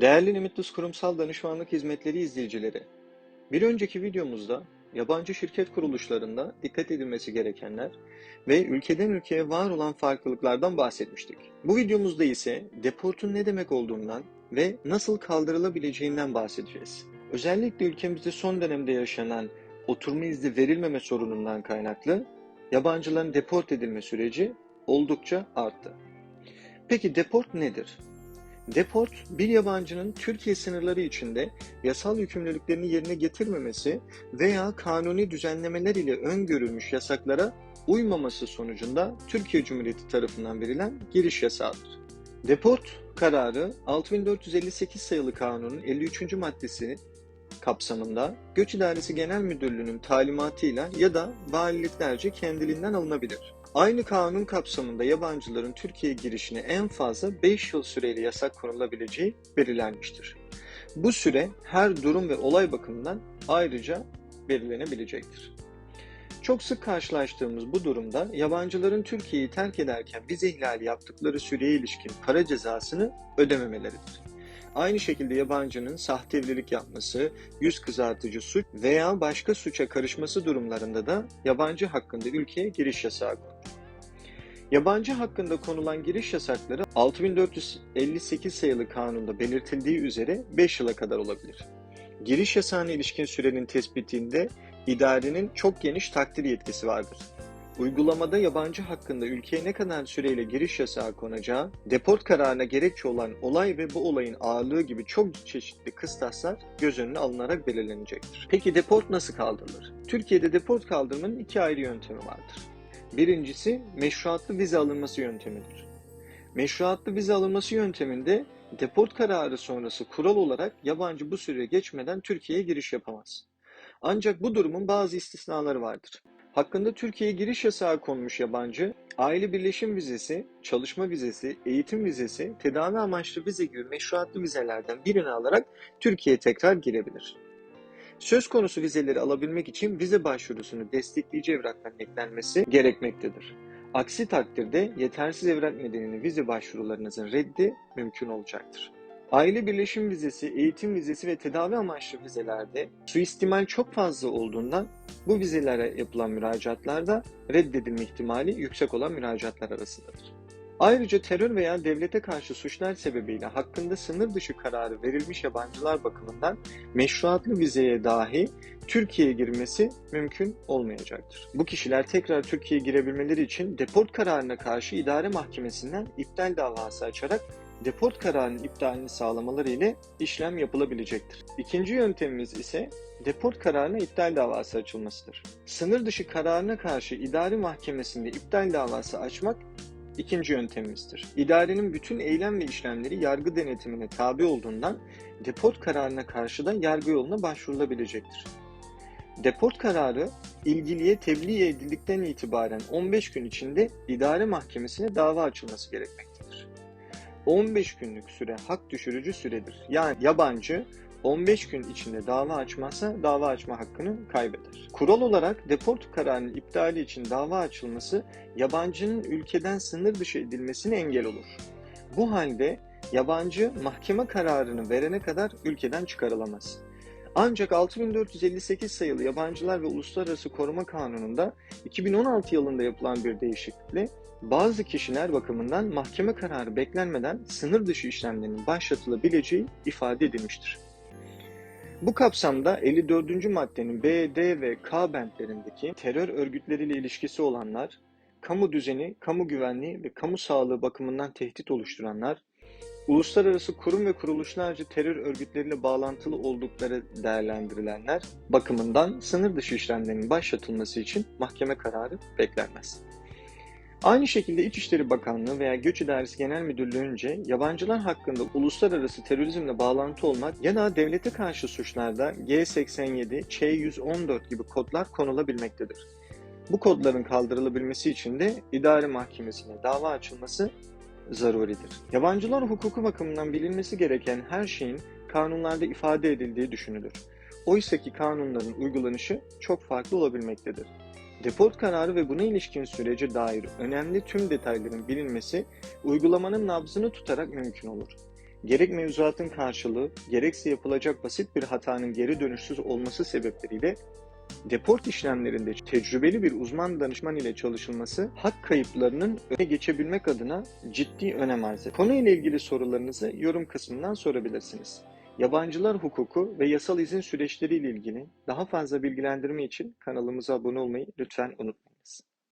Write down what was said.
Değerli Limitless Kurumsal Danışmanlık Hizmetleri izleyicileri, bir önceki videomuzda yabancı şirket kuruluşlarında dikkat edilmesi gerekenler ve ülkeden ülkeye var olan farklılıklardan bahsetmiştik. Bu videomuzda ise deportun ne demek olduğundan ve nasıl kaldırılabileceğinden bahsedeceğiz. Özellikle ülkemizde son dönemde yaşanan oturma izni verilmeme sorunundan kaynaklı yabancıların deport edilme süreci oldukça arttı. Peki deport nedir? Deport, bir yabancının Türkiye sınırları içinde yasal yükümlülüklerini yerine getirmemesi veya kanuni düzenlemeler ile öngörülmüş yasaklara uymaması sonucunda Türkiye Cumhuriyeti tarafından verilen giriş yasağıdır. Deport kararı 6458 sayılı kanunun 53. maddesi kapsamında Göç İdaresi Genel Müdürlüğü'nün talimatıyla ya da valiliklerce kendiliğinden alınabilir. Aynı kanun kapsamında yabancıların Türkiye'ye girişine en fazla 5 yıl süreyle yasak konulabileceği belirlenmiştir. Bu süre her durum ve olay bakımından ayrıca belirlenebilecektir. Çok sık karşılaştığımız bu durumda yabancıların Türkiye'yi terk ederken vize ihlali yaptıkları süreye ilişkin para cezasını ödememeleridir. Aynı şekilde yabancının sahte evlilik yapması, yüz kızartıcı suç veya başka suça karışması durumlarında da yabancı hakkında ülkeye giriş yasağı konur. Yabancı hakkında konulan giriş yasakları 6458 sayılı kanunda belirtildiği üzere 5 yıla kadar olabilir. Giriş yasağına ilişkin sürenin tespitinde idarenin çok geniş takdir yetkisi vardır. Uygulamada yabancı hakkında ülkeye ne kadar süreyle giriş yasağı konacağı, deport kararına gerekçe olan olay ve bu olayın ağırlığı gibi çok çeşitli kıstaslar göz önüne alınarak belirlenecektir. Peki deport nasıl kaldırılır? Türkiye'de deport kaldırmanın iki ayrı yöntemi vardır. Birincisi meşruatlı vize alınması yöntemidir. Meşruatlı vize alınması yönteminde deport kararı sonrası kural olarak yabancı bu süre geçmeden Türkiye'ye giriş yapamaz. Ancak bu durumun bazı istisnaları vardır. Hakkında Türkiye'ye giriş yasağı konmuş yabancı, aile birleşim vizesi, çalışma vizesi, eğitim vizesi, tedavi amaçlı vize gibi meşruatlı vizelerden birini alarak Türkiye'ye tekrar girebilir. Söz konusu vizeleri alabilmek için vize başvurusunu destekleyici evrakların eklenmesi gerekmektedir. Aksi takdirde yetersiz evrak nedeniyle vize başvurularınızın reddi mümkün olacaktır. Aile birleşim vizesi, eğitim vizesi ve tedavi amaçlı vizelerde suistimal çok fazla olduğundan bu vizelere yapılan müracaatlarda reddedilme ihtimali yüksek olan müracaatlar arasındadır. Ayrıca terör veya devlete karşı suçlar sebebiyle hakkında sınır dışı kararı verilmiş yabancılar bakımından meşruatlı vizeye dahi Türkiye'ye girmesi mümkün olmayacaktır. Bu kişiler tekrar Türkiye'ye girebilmeleri için deport kararına karşı idare mahkemesinden iptal davası açarak deport kararının iptalini sağlamaları ile işlem yapılabilecektir. İkinci yöntemimiz ise deport kararına iptal davası açılmasıdır. Sınır dışı kararına karşı idari mahkemesinde iptal davası açmak ikinci yöntemimizdir. İdarenin bütün eylem ve işlemleri yargı denetimine tabi olduğundan deport kararına karşı da yargı yoluna başvurulabilecektir. Deport kararı ilgiliye tebliğ edildikten itibaren 15 gün içinde idare mahkemesine dava açılması gerekmektedir. 15 günlük süre hak düşürücü süredir. Yani yabancı 15 gün içinde dava açmazsa dava açma hakkını kaybeder. Kural olarak deport kararının iptali için dava açılması yabancının ülkeden sınır dışı edilmesine engel olur. Bu halde yabancı mahkeme kararını verene kadar ülkeden çıkarılamaz. Ancak 6458 sayılı Yabancılar ve Uluslararası Koruma Kanunu'nda 2016 yılında yapılan bir değişiklikle bazı kişiler bakımından mahkeme kararı beklenmeden sınır dışı işlemlerinin başlatılabileceği ifade edilmiştir. Bu kapsamda 54. maddenin B, D ve K bentlerindeki terör örgütleriyle ilişkisi olanlar, kamu düzeni, kamu güvenliği ve kamu sağlığı bakımından tehdit oluşturanlar, uluslararası kurum ve kuruluşlarca terör örgütleriyle bağlantılı oldukları değerlendirilenler bakımından sınır dışı işlemlerinin başlatılması için mahkeme kararı beklenmez. Aynı şekilde İçişleri Bakanlığı veya Göç İdaresi Genel Müdürlüğü'nce yabancılar hakkında uluslararası terörizmle bağlantı olmak ya da devlete karşı suçlarda G87, Ç114 gibi kodlar konulabilmektedir. Bu kodların kaldırılabilmesi için de idare mahkemesine dava açılması zaruridir. Yabancılar hukuku bakımından bilinmesi gereken her şeyin kanunlarda ifade edildiği düşünülür. Oysa ki kanunların uygulanışı çok farklı olabilmektedir. Deport kararı ve buna ilişkin sürece dair önemli tüm detayların bilinmesi uygulamanın nabzını tutarak mümkün olur. gerek mevzuatın karşılığı, gerekse yapılacak basit bir hatanın geri dönüşsüz olması sebepleriyle deport işlemlerinde tecrübeli bir uzman danışman ile çalışılması hak kayıplarının öne geçebilmek adına ciddi önem arz eder. Konu ile ilgili sorularınızı yorum kısmından sorabilirsiniz. Yabancılar hukuku ve yasal izin süreçleri ile ilgili daha fazla bilgilendirme için kanalımıza abone olmayı lütfen unutmayınız.